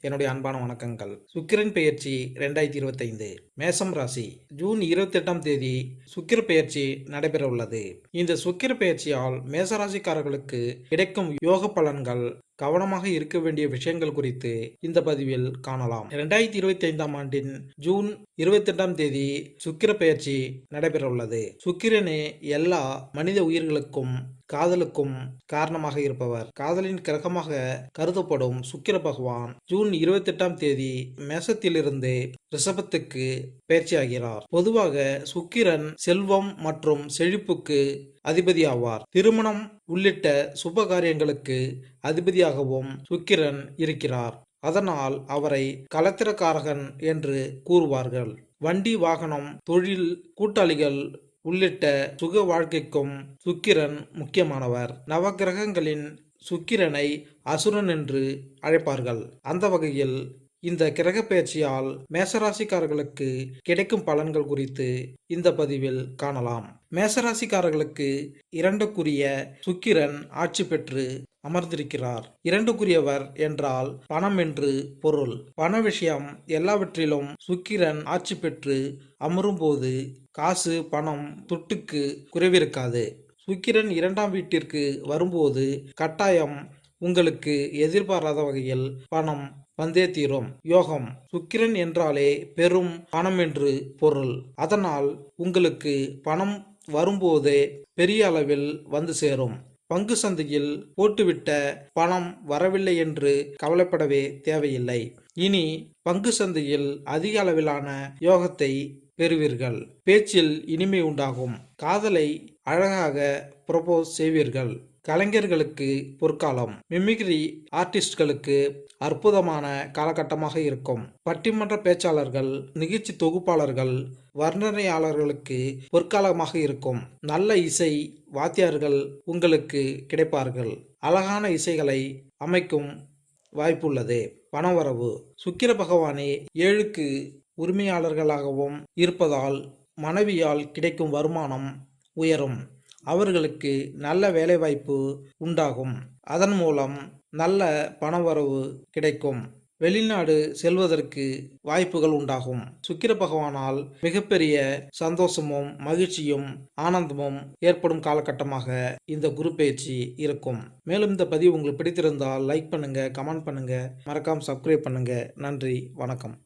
என்னுடைய அன்பான வணக்கங்கள். சுக்கிரன் பெயர்ச்சி ரெண்டாயிரத்தி இருபத்தைந்து. மேசம் ராசி ஜூன் இருபத்தி எட்டாம் தேதி சுக்கிர பெயர்ச்சி நடைபெற உள்ளது. இந்த சுக்கிர பெயர்ச்சியால் மேசராசிக்காரர்களுக்கு கிடைக்கும் யோக பலன்கள் கவனமாக இருக்க வேண்டிய விஷயங்கள் குறித்து இந்த பதிவில் காணலாம். இரண்டாயிரத்தி இருபத்தி ஐந்தாம் ஆண்டின் ஜூன் இருபத்தி எட்டாம் தேதி சுக்கிர பெயர்ச்சி நடைபெற உள்ளது. சுக்கிரனே எல்லா மனித உயிர்களுக்கும் காதலுக்கும் காரணமாக இருப்பவர். காதலின் கிரகமாக கருதப்படும் சுக்கிர பகவான் ஜூன் ஜூன் இருபத்தெட்டாம் தேதி மேசத்திலிருந்து ரிஷபத்துக்கு பயிற்சியாகிறார் பொதுவாக சுக்கிரன் செல்வம் மற்றும் செழிப்புக்கு அதிபதி ஆவார் திருமணம் உள்ளிட்ட சுப காரியங்களுக்கு அதிபதியாகவும் சுக்கிரன் இருக்கிறார். அதனால் அவரை கலத்திரக்காரகன் என்று கூறுவார்கள். வண்டி வாகனம் தொழில் கூட்டாளிகள் உள்ளிட்ட சுக வாழ்க்கைக்கும் சுக்கிரன் முக்கியமானவர். நவகிரகங்களின் சுக்கிரனை அசுரன் என்று அழைப்பார்கள். அந்த வகையில் இந்த கிரக பயிற்சியால் மேசராசிக்காரர்களுக்கு கிடைக்கும் பலன்கள் குறித்து இந்த பதிவில் காணலாம். மேசராசிக்காரர்களுக்கு இரண்டுக்குரிய சுக்கிரன் ஆட்சி பெற்று அமர்ந்திருக்கிறார். இரண்டுக்குரியவர் என்றால் பணம் என்று பொருள். பண விஷயம் எல்லாவற்றிலும் சுக்கிரன் ஆட்சி பெற்று அமரும்போது காசு பணம் துட்டுக்கு குறைவிருக்காது. சுக்கிரன் இரண்டாம் வீட்டிற்கு வரும்போது கட்டாயம் உங்களுக்கு எதிர்பாராத வகையில் பணம் வந்தே தீரும். யோகம். சுக்கிரன் என்றாலே பெரும் பணம் என்று பொருள். அதனால் உங்களுக்கு பணம் வரும்போதே பெரிய அளவில் வந்து சேரும். பங்கு சந்தையில் போட்டுவிட்ட பணம் வரவில்லை என்று கவலைப்படவே தேவையில்லை. இனி பங்கு சந்தையில் அதிக அளவிலான யோகத்தை பெறுவீர்கள். பேச்சில் இனிமை உண்டாகும். காதலை அழகாக ப்ரொபோஸ் செய்வீர்கள். கலைஞர்களுக்கு பொற்காலம். மிமிக்ரி ஆர்டிஸ்ட்களுக்கு அற்புதமான காலகட்டமாக இருக்கும். பட்டிமன்ற பேச்சாளர்கள் நிகழ்ச்சி தொகுப்பாளர்கள் வர்ணனையாளர்களுக்கு பொற்காலமாக இருக்கும். நல்ல இசை வாத்தியார்கள் உங்களுக்கு கிடைப்பார்கள். அழகான இசைகளை அமைக்கும் வாய்ப்புள்ளது. பணவரவு சுக்கிர பகவானே ஏழுக்கு உரிமையாளர்களாகவும் இருப்பதால் மனைவியால் கிடைக்கும் வருமானம் உயரும். அவர்களுக்கு நல்ல வேலைவாய்ப்பு உண்டாகும். அதன் மூலம் நல்ல பணவரவு கிடைக்கும். வெளிநாடு செல்வதற்கு வாய்ப்புகள் உண்டாகும். சுக்கிர பகவானால் மிகப்பெரிய சந்தோஷமும் மகிழ்ச்சியும் ஆனந்தமும் ஏற்படும் காலகட்டமாக இந்த குரு பயிற்சி இருக்கும். மேலும் இந்த பதிவு உங்களுக்கு பிடித்திருந்தால் லைக் பண்ணுங்க கமெண்ட் பண்ணுங்க. மறக்காம சப்ஸ்கிரைப் பண்ணுங்க. நன்றி வணக்கம்.